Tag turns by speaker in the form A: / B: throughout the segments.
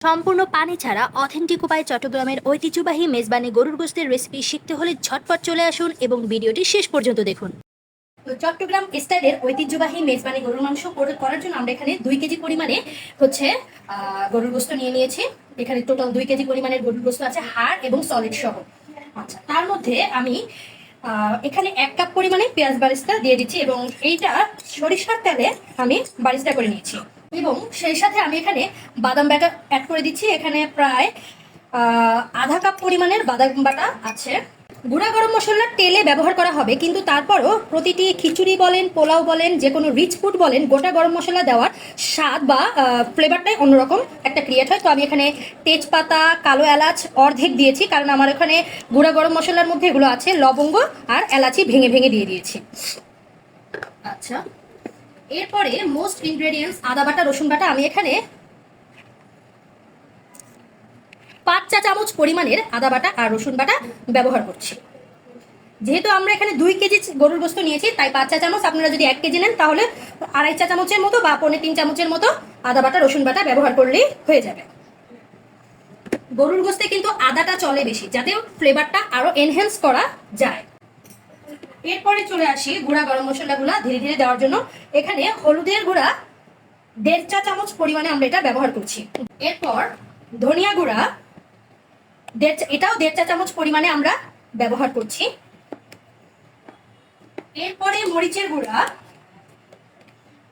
A: সম্পূর্ণ পানি ছাড়া অথেন্টিক উপায়ে চট্টগ্রামের ঐতিহ্যবাহী মেজবানি গরুর গোস্তের রেসিপি শিখতে হলে ঝটপট চলে আসুন এবং ভিডিওটি শেষ পর্যন্ত দেখুন। তো চট্টগ্রাম স্টাইলের ঐতিহ্যবাহী মেজবানি গরুর মাংস করে- করার জন্য আমরা এখানে দুই কেজি পরিমাণে হচ্ছে গরুর গোস্ত নিয়ে নিয়েছি। এখানে টোটাল দুই কেজি পরিমাণের গরুর গোস্ত আছে, হাড় এবং সলিড সহ। আচ্ছা তার মধ্যে আমি এখানে এক কাপ পরিমাণে পেঁয়াজ বারিস্তা দিয়ে দিচ্ছি এবং এইটা সরিষার তেলে আমি বারিস্তা করে নিয়েছি। এবং সেই সাথে আমি এখানে বাদাম বাটা অ্যাড করে দিচ্ছি। এখানে প্রায় আধা কাপ পরিমাণের বাদাম বাটা আছে। গুঁড়া গরম মশলা তেলে ব্যবহার করা হবে, কিন্তু তারপরও প্রতিটি খিচুড়ি বলেন, পোলাও বলেন, যে কোনো রিচ ফুড বলেন, গোটা গরম মশলা দেওয়ার স্বাদ বা ফ্লেভারটাই অন্যরকম একটা ক্রিয়েট হয়। তো আমি এখানে তেজপাতা, কালো এলাচ অর্ধেক দিয়েছি, কারণ আমার এখানে গুঁড়া গরম মশলার মধ্যে এগুলো আছে, লবঙ্গ আর এলাচি ভেঙে ভেঙে দিয়ে দিয়েছি। আচ্ছা। এরপরে মোস্ট ইনগ্রেডিয়েন্টস আদা বাটা, রসুন বাটা, আমি এখানে পাঁচ চা চামচ পরিমাণের আদা বাটা আর রসুন বাটা ব্যবহার করছি। যেহেতু আমরা এখানে দুই কেজি গরুর গোস্ত নিয়েছি, তাই পাঁচ চা চামচ আপনারা যদি এক কেজি নেন, তাহলে আড়াই চা চামচের মতো বা পৌনে তিন চামচের মতো আদা বাটা, রসুন বাটা ব্যবহার করলেই হয়ে যাবে। গরুর গোস্তে কিন্তু আদাটা চলে বেশি, যাতে ফ্লেভারটা আরও এনহ্যান্স করা যায়। এরপরে চলে আসি গুঁড়া গরম মশলাগুলা ধীরে ধীরে দেওয়ার জন্য। এখানে হলুদের গুঁড়া দেড় চা চামচ পরিমাণে আমরা এটা ব্যবহার করছি। এরপর ধনিয়া গুঁড়া এটাও দেড় চা চামচ পরিমাণে আমরা ব্যবহার করছি। এরপরে মরিচের গুঁড়া।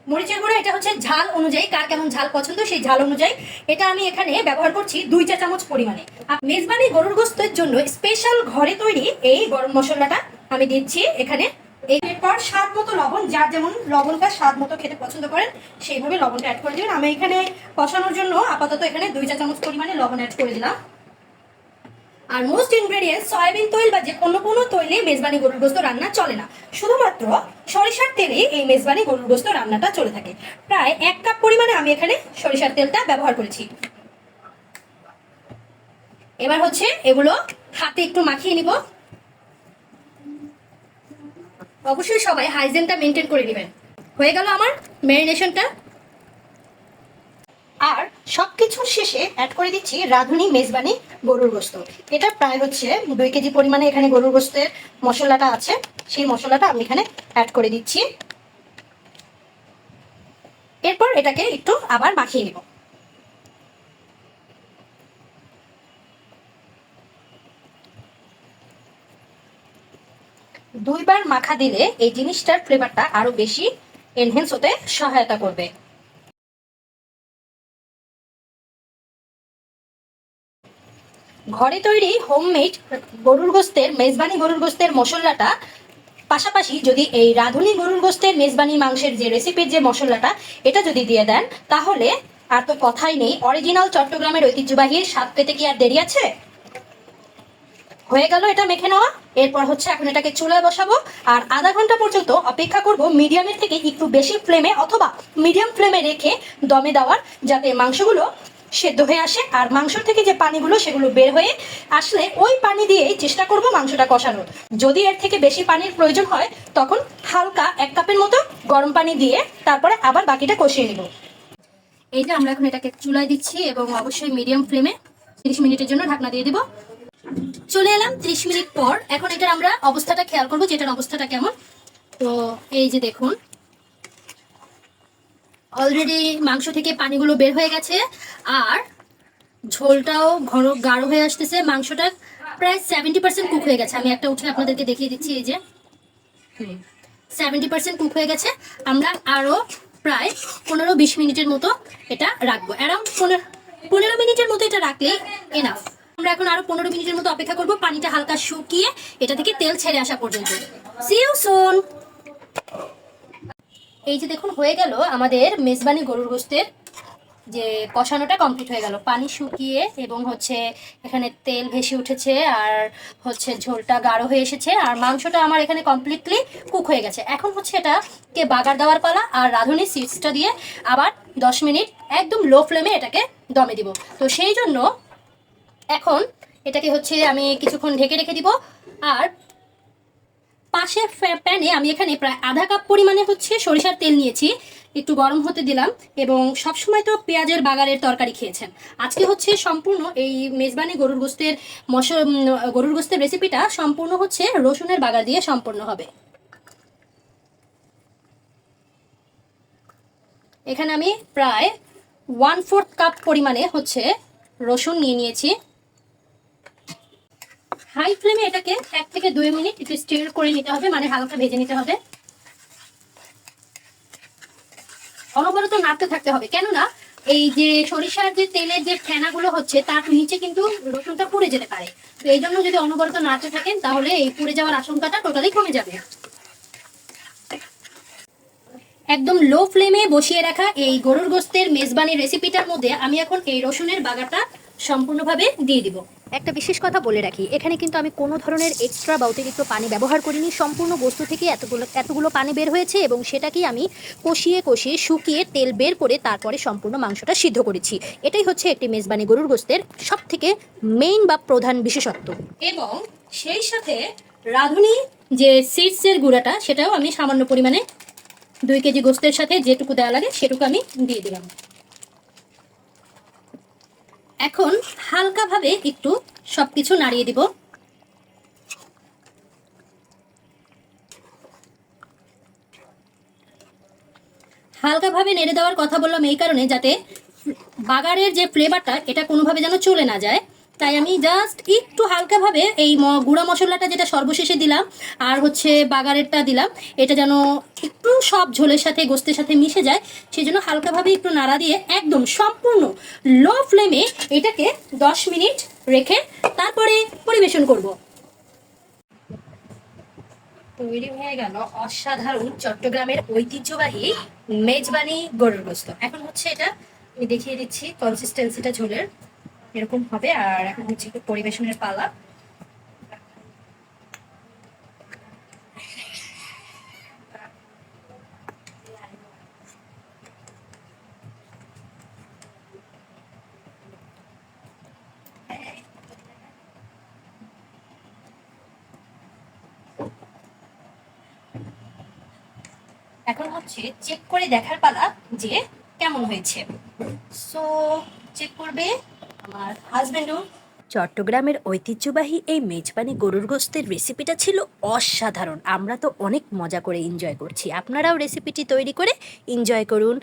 A: মরিচের গুঁড়া এটা হচ্ছে ঝাল অনুযায়ী, কার কেমন ঝাল পছন্দ সেই ঝাল অনুযায়ী। এটা আমি এখানে ব্যবহার করছি দুই চা চামচ পরিমাণে। আর মেজবানি গরুর গোস্তের জন্য স্পেশাল ঘরে তৈরি এই গরম মশলাটা আমি দিচ্ছি এখানে। এরপর স্বাদ মতো লবণ, যার যেমন লবণটা স্বাদ মতো খেতে পছন্দ করেন, সেইভাবে লবণটা অ্যাড করে দিবেন। আমি এখানে কষানোর জন্য আপাতত এখানে দুই চা চামচ পরিমাণে লবণ অ্যাড করে দিলাম। আর মোস্ট ইনগ্রেডিয়েন্ট সয়াবিন তৈল বা যে কোনো কোনো তৈলে মেজবানি গরুর গোস্ত রান্না চলে না। শুধুমাত্র সরিষার তেলে এই মেজবানি গরুর গোস্ত রান্নাটা চলে থাকে। প্রায় এক কাপ পরিমাণে আমি এখানে সরিষার তেলটা ব্যবহার করেছি। এবার হচ্ছে এগুলো হাতে একটু মাখিয়ে নিব। অবশ্যই সবাই হাইজেনটা মেনটেন করে নেবেন। হয়ে গেল আমার ম্যারিনেশনটা আর সবকিছুর শেষে অ্যাড করে দিচ্ছি রাঁধুনি মেজবানি গরুর গোস্ত। এটা প্রায় হচ্ছে দুই কেজি পরিমাণে এখানে গরুর গোস্তের মশলাটা আছে। সেই মশলাটা আমি এখানে অ্যাড করে দিচ্ছি। এরপর এটাকে একটু আবার মাখিয়ে নেব। দুইবার মাখা দিলে এই জিনিসটার ফ্লেভারটা আরও বেশি এনহেন্স হতে সহায়তা করবে। ঘরে তৈরি হোমমেড গরুর গোস্তের, মেজবানি গরুর গোস্তের মশলাটা পাশাপাশি যদি এই রাঁধুনি গরুর গোস্তের মেজবানি মাংসের যে রেসিপির যে মশলাটা, এটা যদি দিয়ে দেন, তাহলে আর তো কথাই নেই। অরিজিনাল চট্টগ্রামের ঐতিহ্যবাহী স্বাদ পেতে কি আর দেরি আছে? হয়ে গেল, এটা মেখে নেওয়া। এরপর হচ্ছে এখন এটাকে চুলায় বসাবো। আর আধা ঘণ্টা পর্যন্ত অপেক্ষা করব মিডিয়ামের থেকে একটু বেশি ফ্লেমে অথবা মিডিয়াম ফ্লেমে রেখে দমে দেওয়ার, যাতে মাংসগুলো সেদ্ধ হয়ে আসে। আর মাংসর থেকে যে পানিগুলো, সেগুলো বের হয়ে আসলে ওই পানি দিয়েই চেষ্টা করব মাংসটা কষানোর। যদি এর থেকে বেশি পানির প্রয়োজন হয়, তখন হালকা এক কাপের মতো গরম পানি দিয়ে তারপরে আবার বাকিটা কষিয়ে নিব। এই যে আমরা এখন এটাকে চুলায় দিচ্ছি এবং অবশ্যই মিডিয়াম ফ্লেমে তিরিশ মিনিটের জন্য ঢাকনা দিয়ে দিব। চলে এলাম ত্রিশ মিনিট পর। এখন এটার আমরা অবস্থাটা খেয়াল করব যে এটার অবস্থাটা কেমন। তো এই যে দেখুন অলরেডি মাংস থেকে পানিগুলো বের হয়ে গেছে, আর ঝোলটাও ঘন গাঢ় হয়ে আসতেছে। মাংসটা প্রায় সেভেন্টি পার্সেন্ট কুক হয়ে গেছে। আমি একটা উঠে আপনাদেরকে দেখিয়ে দিচ্ছি, এই যে। সেভেন্টি পার্সেন্ট কুক হয়ে গেছে। আমরা আরও প্রায় পনেরো বিশ মিনিটের মতো এটা রাখব। অ্যারাউন্ড পনেরো পনেরো মিনিটের মতো এটা রাখলেই এনাফ আমরা এখন আরও পনেরো মিনিটের মতো অপেক্ষা করব। পানিটা হালকা শুকিয়ে এটা থেকে তেল ছেড়ে আসা পর্যন্ত। এই যে দেখুন, হয়ে গেল আমাদের মেজবানি গরুর গোস্তের যে কষানোটা কমপ্লিট হয়ে গেল। পানি শুকিয়ে এবং হচ্ছে এখানে তেল ভেসে উঠেছে আর হচ্ছে ঝোলটা গাঢ় হয়ে এসেছে আর মাংসটা আমার এখানে কমপ্লিটলি কুক হয়ে গেছে। এখন হচ্ছে এটাকে বাগার দেওয়ার পালা আর রাঁধুনি সিডসটা দিয়ে আবার দশ মিনিট একদম লো ফ্লেমে এটাকে দমে দিব। তো সেই জন্য এখন এটাকে হচ্ছে আমি কিছুক্ষণ ঢেকে রেখে দিব। আর পাশে প্যানে আমি এখানে প্রায় আধা কাপ পরিমাণে হচ্ছে সরিষার তেল নিয়েছি। একটু গরম হতে দিলাম এবং সবসময় তো পেঁয়াজের বাগারের তরকারি খেয়েছেন। আজকে হচ্ছে সম্পূর্ণ এই মেজবানি গরুর গোস্তের মশ গরুর গোস্তের রেসিপিটা সম্পূর্ণ হচ্ছে রসুনের বাগার দিয়ে সম্পূর্ণ হবে। এখানে আমি প্রায় ওয়ান ফোর্থ কাপ পরিমাণে হচ্ছে রসুন নিয়ে নিয়েছি। হাই ফ্লেমে এটাকে এক থেকে দুই মিনিট একটু স্টির করে নিতে হবে মানে হালকা ভেজে নিতে হবে। অনবরত নাড়তে থাকতে হবে, কেননা এই যে সরিষার যে তেলের যে ফেনাগুলো হচ্ছে, তার নিচে কিন্তু রসুনটা পুড়ে যেতে পারে। তো এই জন্য যদি অনবরত নাড়তে থাকেন, তাহলে এই পুড়ে যাওয়ার আশঙ্কাটা টোটালি কমে যাবে। একদম লো ফ্লেমে বসিয়ে রাখা এই গরুর গোস্তের মেজবানি রেসিপিটার মধ্যে আমি এখন এই রসুনের বাগাটা সম্পূর্ণভাবে দিয়ে দিব। একটা বিশেষ কথা বলে রাখি, এখানে কিন্তু আমি কোনো ধরনের এক্সট্রা বা অতিরিক্ত পানি ব্যবহার করিনি, সম্পূর্ণ বস্তু থেকে এতগুলো এতগুলো পানি বের হয়েছে এবং সেটাকেই আমি কষিয়ে কষিয়ে শুকিয়ে তেল বের করে তারপরে সম্পূর্ণ মাংসটা সিদ্ধ করেছি। এটাই হচ্ছে একটি মেজবানি গরুর গোস্তের সব থেকে মেইন বা প্রধান বিশেষত্ব। এবং সেই সাথে রাঁধুনি যে সিডসের গুঁড়াটা, সেটাও আমি সামান্য পরিমাণে দুই কেজি গোস্তের সাথে যেটুকু দেওয়া লাগে সেটুকু আমি দিয়ে দিলাম। এখন হালকাভাবে একটু সব কিছু নাড়িয়ে দিব। হালকাভাবে নেড়ে দেওয়ার কথা বললাম এই কারণে যাতে বাগারের যে ফ্লেভারটা এটা কোনোভাবে যেন চলে না যায়। তাই আমি জাস্ট একটু হালকাভাবে এই গুঁড়া মশলাটা যেটা সর্বশেষে দিলাম, আর হচ্ছে বাগারেরটা দিলাম, এটা যেন একটু সব ঝোলের সাথে, গোস্তের সাথে মিশে যায় সেই জন্য হালকাভাবে একটু নাড়া দিয়ে একদম সম্পূর্ণ লো ফ্লেমে এটাকে দশ মিনিট রেখে তারপরে পরিবেশন করব। তৈরি হয়ে গেল অসাধারণ চট্টগ্রামের ঐতিহ্যবাহী মেজবানি গরুর গোস্ত। এখন হচ্ছে এটা, আমি দেখিয়ে দিচ্ছি কনসিস্টেন্সিটা ঝোলের। এরকম হবে, আর এখন হচ্ছে একটু পরিবেশনের পালা। এখন হচ্ছে চেক করে দেখার পালা যে কেমন হয়েছে। সো চেক করবে। আমার চট্টগ্রামের ঐতিহ্যবাহী এই মেজবানি গরুর গোস্তের রেসিপিটা ছিল অসাধারণ। আমরা তো অনেক মজা করে এনজয় করছি। আপনারাও রেসিপিটি তৈরি করে এনজয় করুন।